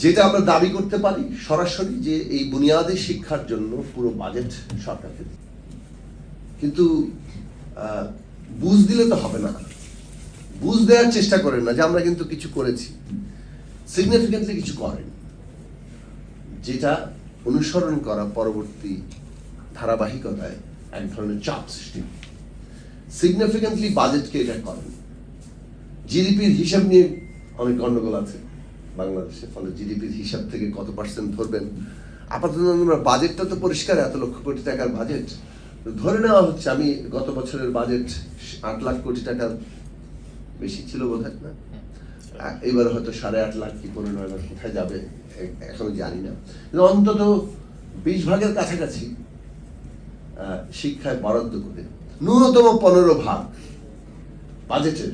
যেটা আমরা দাবি করতে পারি সরাসরি যে এই বুনিয়াদী শিক্ষার জন্য পুরো বাজেট সরকারকে। কিন্তু বুঝ দিলে তো হবে না। বুঝ দেওয়ার চেষ্টা করেন না যে আমরা কিন্তু কিছু করেছি। সিগনিফিকেন্টলি কিছু করেন। যেটা অনুসরণ করা পরবর্তী ধারাবাহিকতায় এক ধরনের চাপ সৃষ্টি সিগনিফিকেন্টলি বাজেটকে এটা করেন। জিডিপির হিসাব নিয়ে অনেক গন্ডগোল আছে। বাংলাদেশে ফলে জিডিপির হিসাব থেকে কত পার্সেন্ট ধরবেন? আপাতত আমরা বাজেটটা তো পরিষ্কার এত লক্ষ কোটি টাকার বাজেট ধরে নেওয়া হচ্ছে আমি গত বছরের বাজেট আট লাখ কোটি টাকার বেশি ছিল বোধ হয় না এবার হয়তো সাড়ে আট লাখ কি পনেরো নয় লাখ কোথায় যাবে এখনও জানি না। কিন্তু অন্তত বিশ ভাগের কাছাকাছি শিক্ষায় বরাদ্দ করে ন্যূনতম পনেরো ভাগ বাজেটের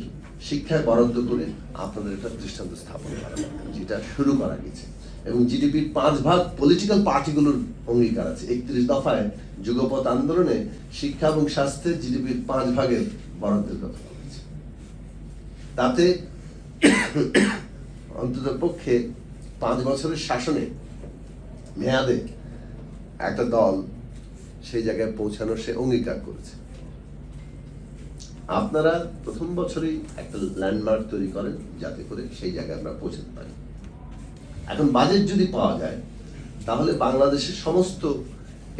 শিক্ষায় বরাদ্দ করে আপনাদের একটা দৃষ্টান্ত স্থাপন করা যেটা শুরু করা গেছে। এবং জিডিপির পাঁচ ভাগ পলিটিক্যাল পার্টিগুলোর অঙ্গীকার আছে। একত্রিশ দফায় যুগপথ আন্দোলনে শিক্ষা এবং স্বাস্থ্যে জিডিপির পাঁচ ভাগের বরাদ্দের কথা বলেছে তাতে অন্তত পক্ষে পাঁচ বছরের শাসনে মেয়াদে একটা দল সেই জায়গায় পৌঁছানোর সে অঙ্গীকার করেছে। আপনারা প্রথম বছরেই একটা ল্যান্ডমার্ক তৈরি করেন যাতে করে সেই জায়গায় আমরা পৌঁছাতে পারি। এখন বাজেট যদি পাওয়া যায়, তাহলে বাংলাদেশের সমস্ত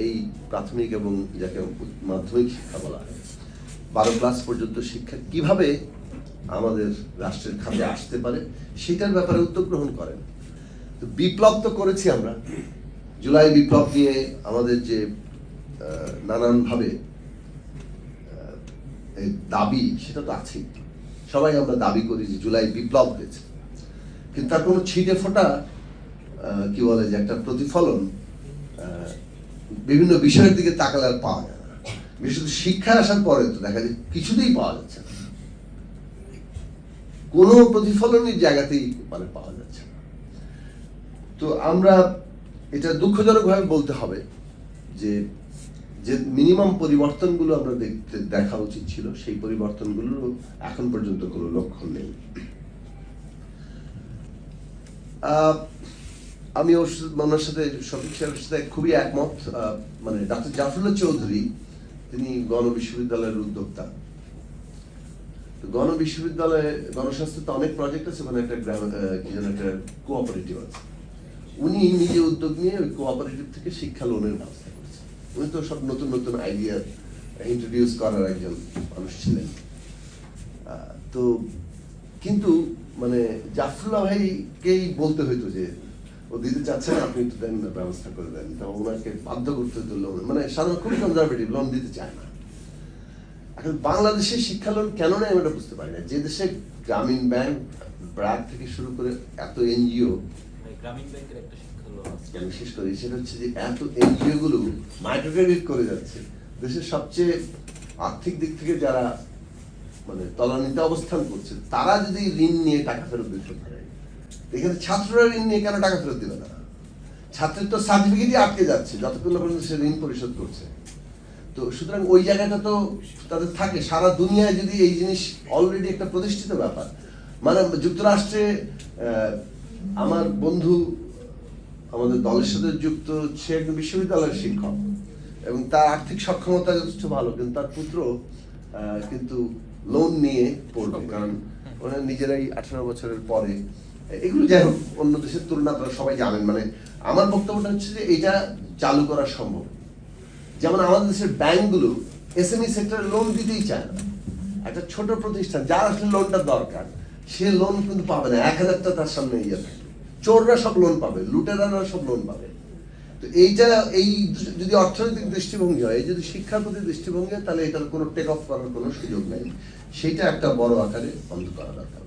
এই প্রাথমিক এবং যাকে মাধ্যমিক শিক্ষা বলা হয়, বারো ক্লাস পর্যন্ত শিক্ষা কীভাবে আমাদের রাষ্ট্রের খাতে আসতে পারে, সেটার ব্যাপারে উদ্যোগ গ্রহণ করেন। তো বিপ্লব তো করেছি আমরা। জুলাই বিপ্লব নিয়ে আমাদের যে নানানভাবে দাবি, সেটা তো আছেই। সবাই আমরা দাবি করি যে জুলাই বিপ্লব হয়েছে। কিন্তু তার কোনো ছিটে ফোটা কি বলে যে একটা প্রতিফলন বিভিন্ন বিষয়ের দিকে তাকালে আর পাওয়া যায় না। বিশেষত শিক্ষায় আসার পরে তো দেখা যায় কিছুতেই পাওয়া যাচ্ছে না। কোনো প্রতিফলনের জায়গাতেই মানে পাওয়া যাচ্ছে না। তো আমরা এটা দুঃখজনকভাবে বলতে হবে যে যে মিনিমাম পরিবর্তনগুলো আমরা দেখতে, দেখা উচিত ছিল, সেই পরিবর্তনগুলোর এখন পর্যন্ত কোনো লক্ষণ নেই। আমি ওর ওনার সাথে, শফিক সাহেবের সাথে খুবই একমত। মানে ডাক্তার জাফরুল্লাহ চৌধুরী, তিনি গণ বিশ্ববিদ্যালয়ের উদ্যোক্তা গণ বিশ্ববিদ্যালয়ে গণস্বাস্থ্যতে অনেক প্রজেক্ট আছে মানে একটা গ্রাম কি যেন একটা কোঅপারেটিভ আছে। উনি নিজে উদ্যোগ নিয়ে ওই কোঅপারেটিভ থেকে শিক্ষা লোনের ব্যবস্থা উনি তো সব নতুন নতুন আইডিয়া ইন্ট্রোডিউস করার একজন মানুষ ছিলেন। তো কিন্তু মানে জাফরুল্লাহ ভাইকেই বলতে হইতো যে, ও দিতে চাচ্ছে না, আপনি একটু দেন ব্যবস্থা করে দেন। তো ওনাকে বাধ্য করতে হতো লোন। মানে সাধারণ খুবই কনজারভেটিভ লোন দিতে চায় না। এখন বাংলাদেশের শিক্ষা লোন কেন নেয় আমি এটা বুঝতে পারি না। যে দেশে গ্রামীণ ব্যাংক, ব্র্যাক থেকে শুরু করে এত এনজিও গ্রামীণ ব্যাংকের একটা আমি শেষ করি সেটা হচ্ছে যে এত এনজিও গুলো মাইক্রো ক্রেডিট করে যাচ্ছে, দেশের সবচেয়ে আর্থিক দিক থেকে যারা মানে তলানিতে অবস্থান করছে, তারা যদি ঋণ নিয়ে টাকা ফেরত দিতে পারে, এখানে ছাত্ররা ঋণ নিয়ে কেন টাকা ফেরত দিবে না? ছাত্রের তো সার্টিফিকেটই আটকে যাচ্ছে, যতক্ষণ পর্যন্ত সে ঋণ পরিশোধ করছে। তো সুতরাং ওই জায়গাটা তো তাদের থাকে। সারা দুনিয়ায় যদি এই জিনিস অলরেডি একটা প্রতিষ্ঠিত ব্যাপার মানে যুক্তরাষ্ট্রে আমার বন্ধু আমাদের দলের সাথে যুক্ত সে একজন বিশ্ববিদ্যালয়ের শিক্ষক এবং তার আর্থিক সক্ষমতা যথেষ্ট ভালো কিন্তু তার পুত্র কিন্তু লোন নিয়ে পড়বে কারণ ওনারা নিজেরাই আঠারো বছরের পরে। এগুলো যাই হোক অন্য দেশের তুলনা আপনারা সবাই জানেন। মানে আমার বক্তব্যটা হচ্ছে যে এটা চালু করা সম্ভব। যেমন আমাদের দেশের ব্যাংকগুলো এসএমই সেক্টরে লোন দিতেই চায় না। একটা ছোট প্রতিষ্ঠান যার আসলে লোনটা দরকার সে লোন কিন্তু পাবে না। এক হাজারটা তার সামনে ইয়ে থাকে। চোররা সব লোন পাবে, লুটেরারা সব লোন পাবে। তো এইটা এই যদি অর্থনৈতিক দৃষ্টিভঙ্গি হয় যদি শিক্ষার প্রতি দৃষ্টিভঙ্গি হয়, তাহলে এটার কোনো টেক অফ করার কোনো সুযোগ নেই। সেটা একটা বড় আকারে বন্ধ করা দরকার।